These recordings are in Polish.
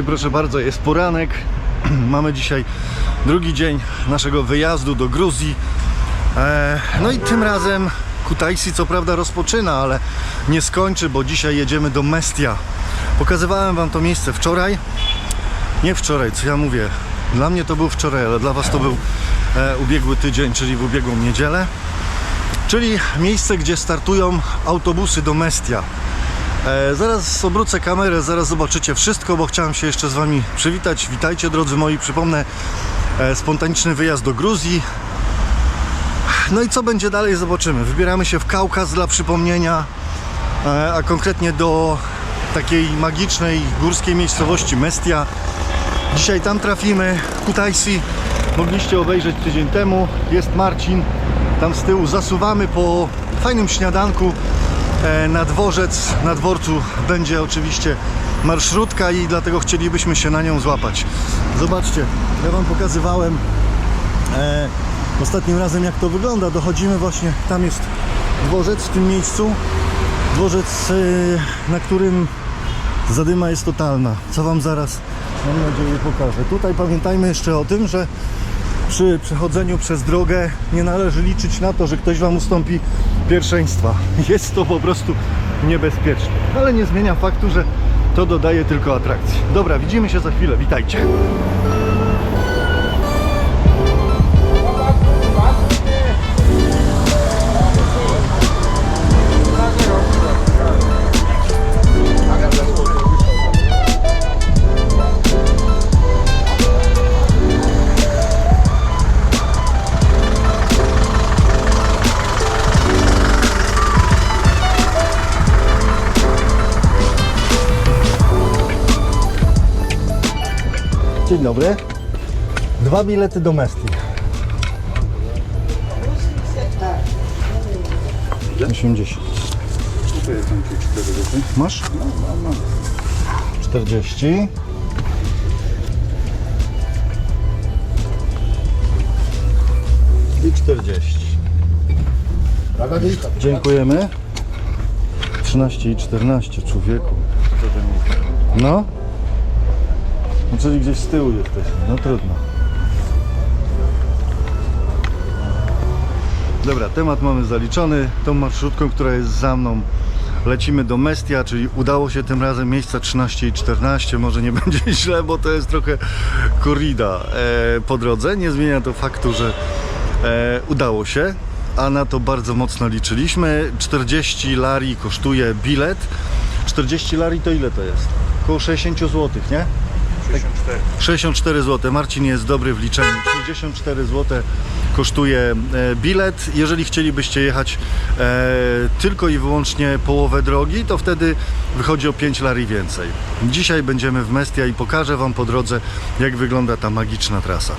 i proszę bardzo, jest poranek. Mamy dzisiaj drugi dzień naszego wyjazdu do Gruzji. E, no i tym razem Kutaisi co prawda rozpoczyna, ale nie skończy, bo dzisiaj jedziemy do Mestia. Pokazywałem Wam to miejsce wczoraj. Nie wczoraj, co ja mówię. Dla mnie to był wczoraj, ale dla Was to był e, ubiegły tydzień, czyli w ubiegłą niedzielę. Czyli miejsce, gdzie startują autobusy do Mestia. E, zaraz obrócę kamerę, zaraz zobaczycie wszystko, bo chciałem się jeszcze z Wami przywitać. Witajcie drodzy moi, przypomnę e, spontaniczny wyjazd do Gruzji. No i co będzie dalej zobaczymy. Wybieramy się w Kaukaz dla przypomnienia, e, a konkretnie do takiej magicznej górskiej miejscowości Mestia. Dzisiaj tam trafimy. Kutaisi mogliście obejrzeć tydzień temu. Jest Marcin. Tam z tyłu zasuwamy po fajnym śniadanku na dworzec. Na dworcu będzie oczywiście marszrutka i dlatego chcielibyśmy się na nią złapać. Zobaczcie, ja Wam pokazywałem e, ostatnim razem jak to wygląda. Dochodzimy właśnie, tam jest dworzec w tym miejscu. Dworzec, e, na którym zadyma jest totalna. Co Wam zaraz, mam nadzieję, pokażę. Tutaj pamiętajmy jeszcze o tym, że przy przechodzeniu przez drogę nie należy liczyć na to, że ktoś Wam ustąpi pierwszeństwa. Jest to po prostu niebezpieczne. Ale nie zmienia faktu, że to dodaje tylko atrakcji. Dobra, widzimy się za chwilę. Witajcie. Dzień dobry. Dwa bilety do Mestii. 80. Masz? 40. I 40. Dziękujemy. 13 i 14 człowieku. No. No czyli gdzieś z tyłu jesteśmy, no trudno. Dobra, temat mamy zaliczony. Tą marszrutką, która jest za mną, lecimy do Mestia, czyli udało się tym razem miejsca 13 i 14. Może nie będzie źle, bo to jest trochę korrida e, po drodze. Nie zmienia to faktu, że e, udało się, a na to bardzo mocno liczyliśmy. 40 lari kosztuje bilet. 40 lari to ile to jest? Około 60 zł, nie? 64. 64 zł. Marcin jest dobry w liczeniu. 64 zł kosztuje e, bilet. Jeżeli chcielibyście jechać e, tylko i wyłącznie połowę drogi, to wtedy wychodzi o 5 lari więcej. Dzisiaj będziemy w Mestia i pokażę Wam po drodze, jak wygląda ta magiczna trasa.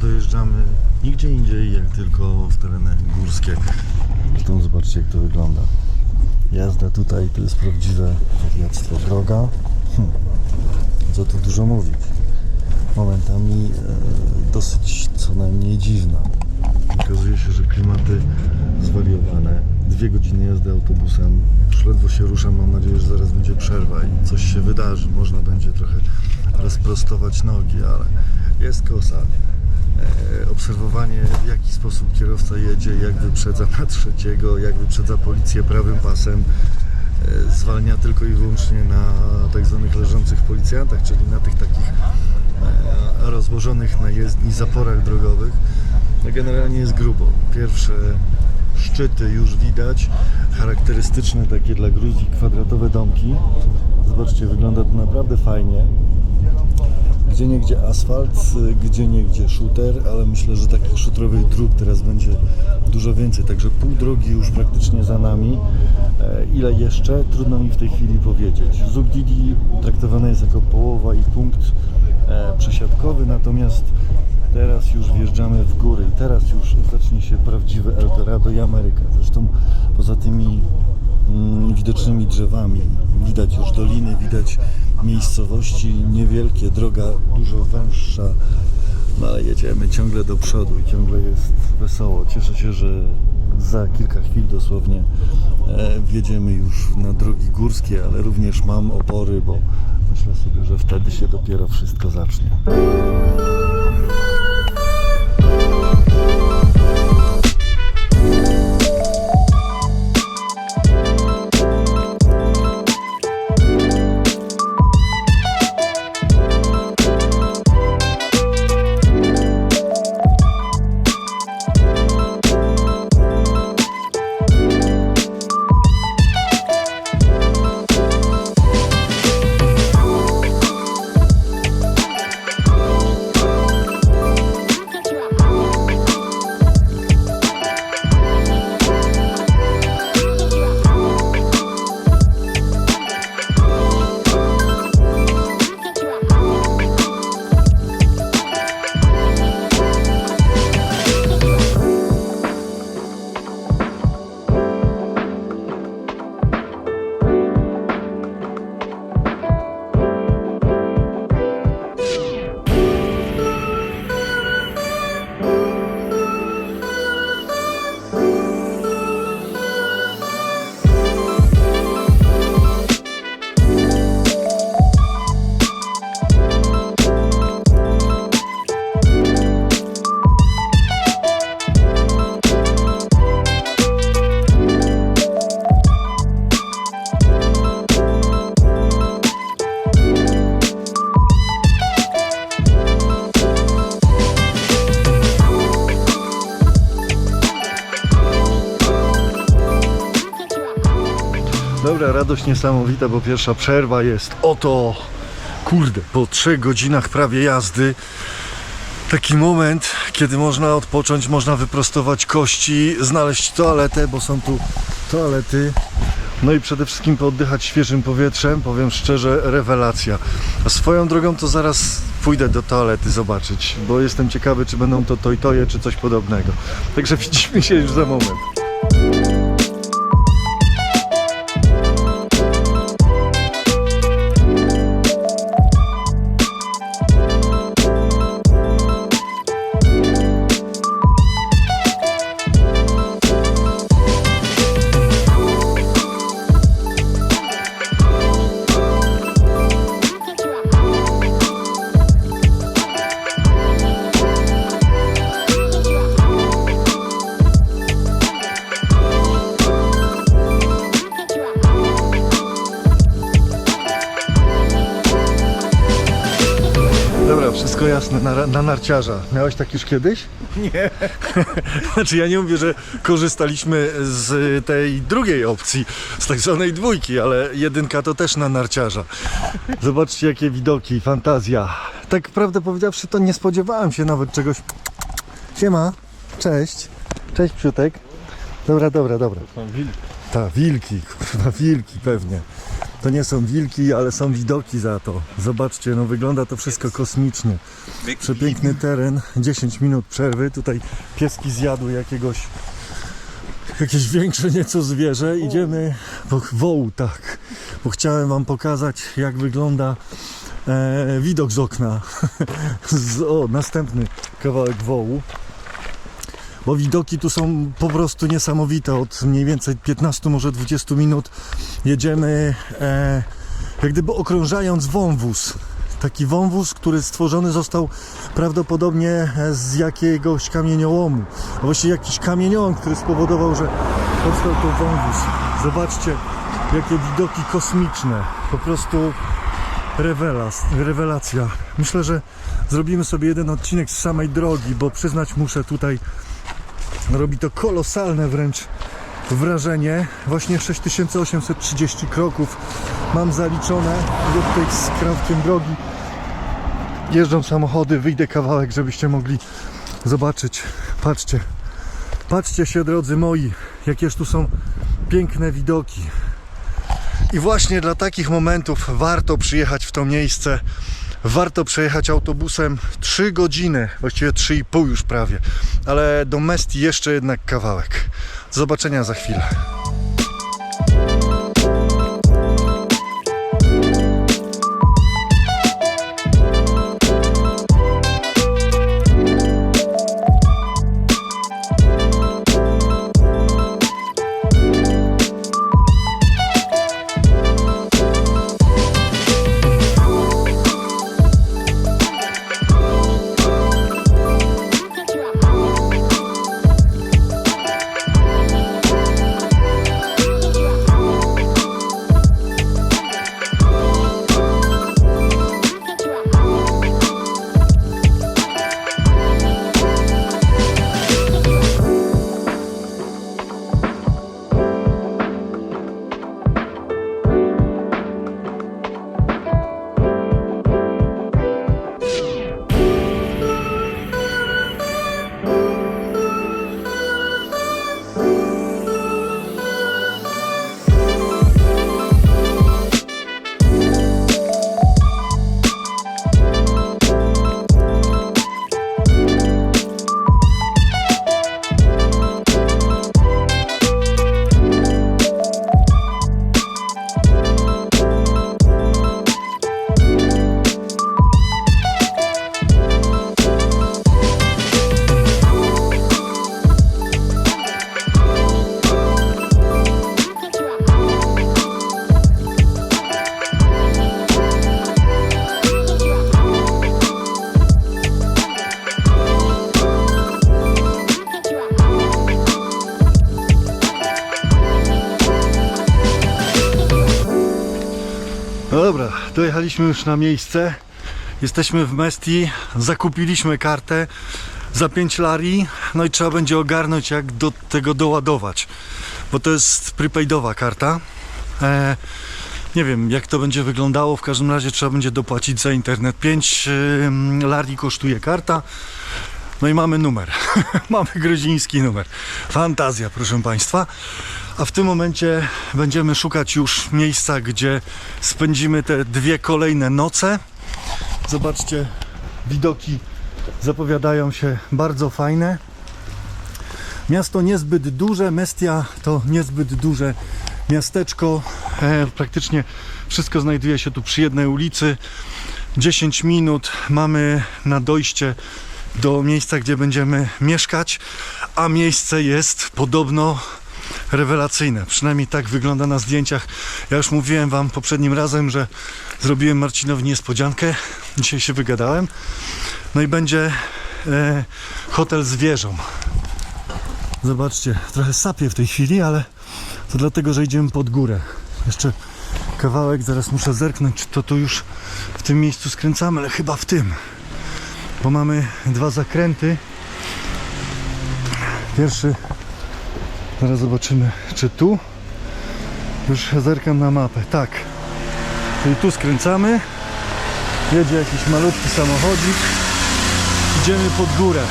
Dojeżdżamy nigdzie indziej, jak tylko w tereny górskie. Zresztą zobaczcie, jak to wygląda. Jazda tutaj to jest prawdziwe wariactwo. Droga, hm, co tu dużo mówić. Momentami e, dosyć co najmniej dziwna. Okazuje się, że klimaty zwariowane. Dwie godziny jazdy autobusem. Już ledwo się ruszam. Mam nadzieję, że zaraz będzie przerwa i coś się wydarzy. Można będzie trochę rozprostować nogi, ale jest kosa. E, obserwowanie w jaki sposób kierowca jedzie, jak wyprzedza na trzeciego, jak wyprzedza policję prawym pasem. E, zwalnia tylko i wyłącznie na tak zwanych leżących policjantach, czyli na tych takich e, rozłożonych na jezdni zaporach drogowych. No generalnie jest grubo. Pierwsze szczyty już widać, charakterystyczne takie dla Gruzji kwadratowe domki. Zobaczcie, wygląda to naprawdę fajnie. Gdzie niegdzie asfalt, gdzie niegdzie shooter, ale myślę, że takich shooterowych dróg teraz będzie dużo więcej, także pół drogi już praktycznie za nami. E, Ile jeszcze? Trudno mi w tej chwili powiedzieć. Zugdidi traktowany jest jako połowa i punkt e, przesiadkowy, natomiast teraz już wjeżdżamy w góry i teraz już zacznie się prawdziwy Eldorado i Ameryka. Zresztą poza tymi mm, widocznymi drzewami widać już doliny, widać miejscowości niewielkie, droga dużo węższa, no ale jedziemy ciągle do przodu i ciągle jest wesoło. Cieszę się, że za kilka chwil dosłownie e, wjedziemy już na drogi górskie, ale również mam opory, bo myślę sobie, że wtedy się dopiero wszystko zacznie. Dobra, radość niesamowita, bo pierwsza przerwa jest oto, kurde, po trzech godzinach prawie jazdy. Taki moment, kiedy można odpocząć, można wyprostować kości, znaleźć toaletę, bo są tu toalety. No i przede wszystkim pooddychać świeżym powietrzem, powiem szczerze, rewelacja. A swoją drogą to zaraz pójdę do toalety zobaczyć, bo jestem ciekawy, czy będą to tojtoje, czy coś podobnego. Także widzimy się już za moment. Jasne, na, na narciarza. Miałeś tak już kiedyś? Nie. Znaczy ja nie mówię, że korzystaliśmy z tej drugiej opcji, z tak zwanej dwójki, ale jedynka to też na narciarza. Zobaczcie jakie widoki, fantazja. Tak prawdę powiedziawszy to nie spodziewałem się nawet czegoś. Siema, cześć. Cześć Psiutek. Dobra, dobra, dobra. Są wilki. Ta, wilki, kurwa, wilki pewnie. To nie są wilki, ale są widoki za to. Zobaczcie, no wygląda to wszystko kosmicznie. Przepiękny teren, 10 minut przerwy. Tutaj pieski zjadły jakiegoś jakieś większe nieco zwierzę. Idziemy po wołu, tak. Bo chciałem wam pokazać, jak wygląda e, widok z okna. o, następny kawałek wołu. Bo widoki tu są po prostu niesamowite. Od mniej więcej 15, może 20 minut jedziemy e, jak gdyby okrążając wąwóz. Taki wąwóz, który stworzony został prawdopodobnie e, z jakiegoś kamieniołomu. A właściwie jakiś kamieniołom, który spowodował, że powstał to wąwóz. Zobaczcie, jakie widoki kosmiczne. Po prostu rewelacja. Myślę, że zrobimy sobie jeden odcinek z samej drogi, bo przyznać muszę tutaj robi to kolosalne wręcz wrażenie. Właśnie 6830 kroków mam zaliczone. Idę tutaj z drogi. Jeżdżą samochody, wyjdę kawałek, żebyście mogli zobaczyć. Patrzcie, patrzcie się drodzy moi, jakież tu są piękne widoki. I właśnie dla takich momentów warto przyjechać w to miejsce. Warto przejechać autobusem 3 godziny, właściwie 3,5 już prawie, ale do Mesti jeszcze jednak kawałek. Do zobaczenia za chwilę. Dojechaliśmy już na miejsce. Jesteśmy w Mesti, zakupiliśmy kartę za 5 lari, no i trzeba będzie ogarnąć jak do tego doładować, bo to jest prepaidowa karta. E, nie wiem jak to będzie wyglądało, w każdym razie trzeba będzie dopłacić za internet. 5 y, lari kosztuje karta. No i mamy numer. mamy gruziński numer. Fantazja, proszę Państwa. A w tym momencie będziemy szukać już miejsca, gdzie spędzimy te dwie kolejne noce. Zobaczcie, widoki zapowiadają się bardzo fajne. Miasto niezbyt duże, Mestia to niezbyt duże miasteczko. E, praktycznie wszystko znajduje się tu przy jednej ulicy. 10 minut mamy na dojście do miejsca, gdzie będziemy mieszkać, a miejsce jest podobno rewelacyjne. Przynajmniej tak wygląda na zdjęciach. Ja już mówiłem Wam poprzednim razem, że zrobiłem Marcinowi niespodziankę. Dzisiaj się wygadałem. No i będzie e, hotel z wieżą. Zobaczcie, trochę sapie w tej chwili, ale to dlatego, że idziemy pod górę. Jeszcze kawałek, zaraz muszę zerknąć, czy to tu już w tym miejscu skręcamy, ale chyba w tym. Bo mamy dwa zakręty. Pierwszy Zaraz zobaczymy, czy tu. Już zerkam na mapę. Tak. Czyli tu skręcamy. Jedzie jakiś malutki samochodzik. Idziemy pod górę.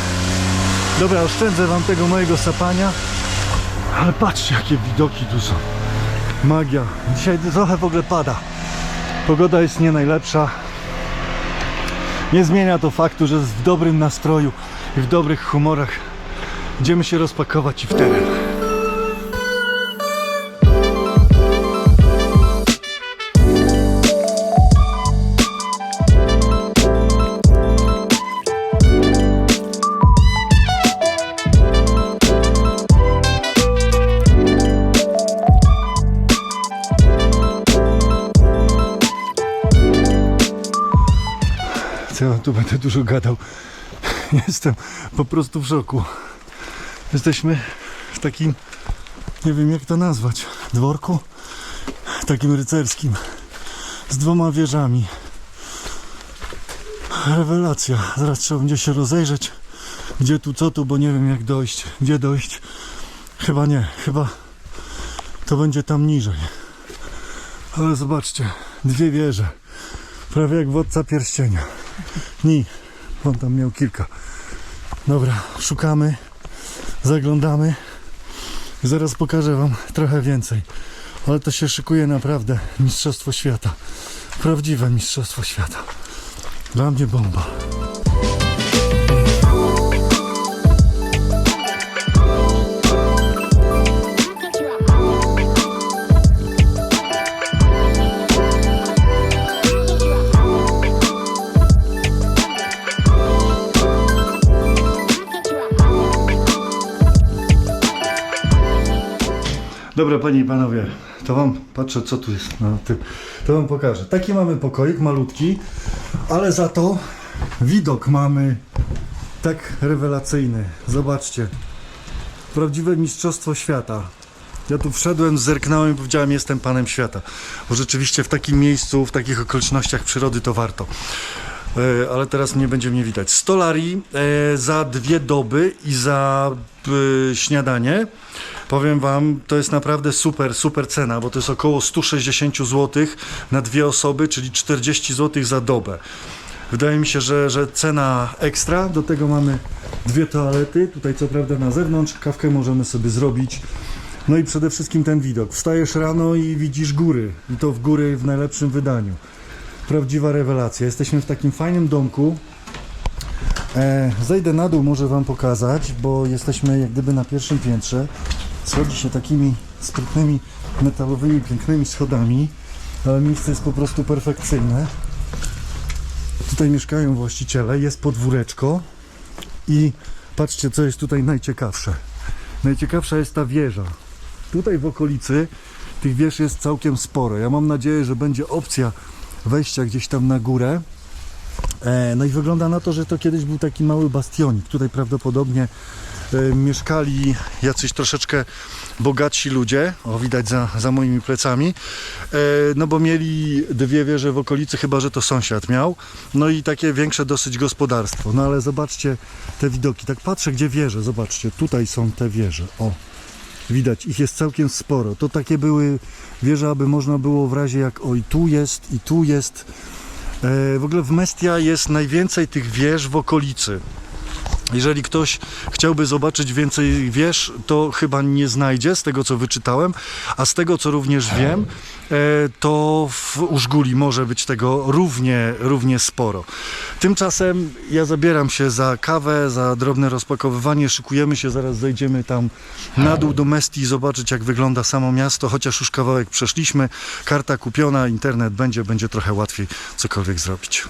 Dobra, oszczędzę wam tego mojego sapania. Ale patrzcie, jakie widoki tu są. Magia. Dzisiaj trochę w ogóle pada. Pogoda jest nie najlepsza. Nie zmienia to faktu, że jest w dobrym nastroju i w dobrych humorach. Idziemy się rozpakować i w teren. Tu będę dużo gadał. Jestem po prostu w szoku. Jesteśmy w takim, nie wiem jak to nazwać, dworku takim rycerskim z dwoma wieżami. Rewelacja. Zaraz trzeba będzie się rozejrzeć, gdzie tu, co tu, bo nie wiem jak dojść, gdzie dojść. Chyba nie, chyba to będzie tam niżej. Ale zobaczcie, dwie wieże. Prawie jak władca pierścienia. Ni, on tam miał kilka. Dobra, szukamy, zaglądamy. Zaraz pokażę Wam trochę więcej. Ale to się szykuje naprawdę Mistrzostwo Świata. Prawdziwe Mistrzostwo Świata. Dla mnie bomba. Dobra, panie i panowie, to wam patrzę, co tu jest na tym. To wam pokażę. Taki mamy pokoik malutki, ale za to widok mamy tak rewelacyjny. Zobaczcie. Prawdziwe mistrzostwo świata. Ja tu wszedłem, zerknąłem i powiedziałem, jestem panem świata. Bo rzeczywiście w takim miejscu, w takich okolicznościach przyrody to warto. E, ale teraz nie będzie mnie widać. Stolari e, za dwie doby i za e, śniadanie. Powiem Wam, to jest naprawdę super, super cena, bo to jest około 160 zł na dwie osoby, czyli 40 zł za dobę. Wydaje mi się, że, że cena ekstra. Do tego mamy dwie toalety. Tutaj, co prawda, na zewnątrz. Kawkę możemy sobie zrobić. No i przede wszystkim ten widok. Wstajesz rano i widzisz góry. I to w góry w najlepszym wydaniu prawdziwa rewelacja. Jesteśmy w takim fajnym domku. E, zejdę na dół, może Wam pokazać, bo jesteśmy jak gdyby na pierwszym piętrze. Schodzi się takimi sprytnymi, metalowymi, pięknymi schodami, ale miejsce jest po prostu perfekcyjne. Tutaj mieszkają właściciele, jest podwóreczko i patrzcie, co jest tutaj najciekawsze. Najciekawsza jest ta wieża. Tutaj w okolicy tych wież jest całkiem sporo. Ja mam nadzieję, że będzie opcja wejścia gdzieś tam na górę. E, No i wygląda na to, że to kiedyś był taki mały bastionik. Tutaj prawdopodobnie e, mieszkali jacyś troszeczkę bogatsi ludzie. O, widać za, za moimi plecami. E, No bo mieli dwie wieże w okolicy, chyba że to sąsiad miał. No i takie większe dosyć gospodarstwo. No ale zobaczcie te widoki. Tak patrzę, gdzie wieże. Zobaczcie, tutaj są te wieże. O, Widać, ich jest całkiem sporo. To takie były wieże, aby można było w razie jak oj tu jest i tu jest. E, w ogóle w Mestia jest najwięcej tych wież w okolicy. Jeżeli ktoś chciałby zobaczyć więcej wież, to chyba nie znajdzie z tego co wyczytałem, a z tego co również wiem, e, to w Użguli może być tego równie, równie sporo. Tymczasem ja zabieram się za kawę, za drobne rozpakowywanie, szykujemy się, zaraz zejdziemy tam na dół do Mestii zobaczyć jak wygląda samo miasto, chociaż już kawałek przeszliśmy, karta kupiona, internet będzie, będzie trochę łatwiej cokolwiek zrobić.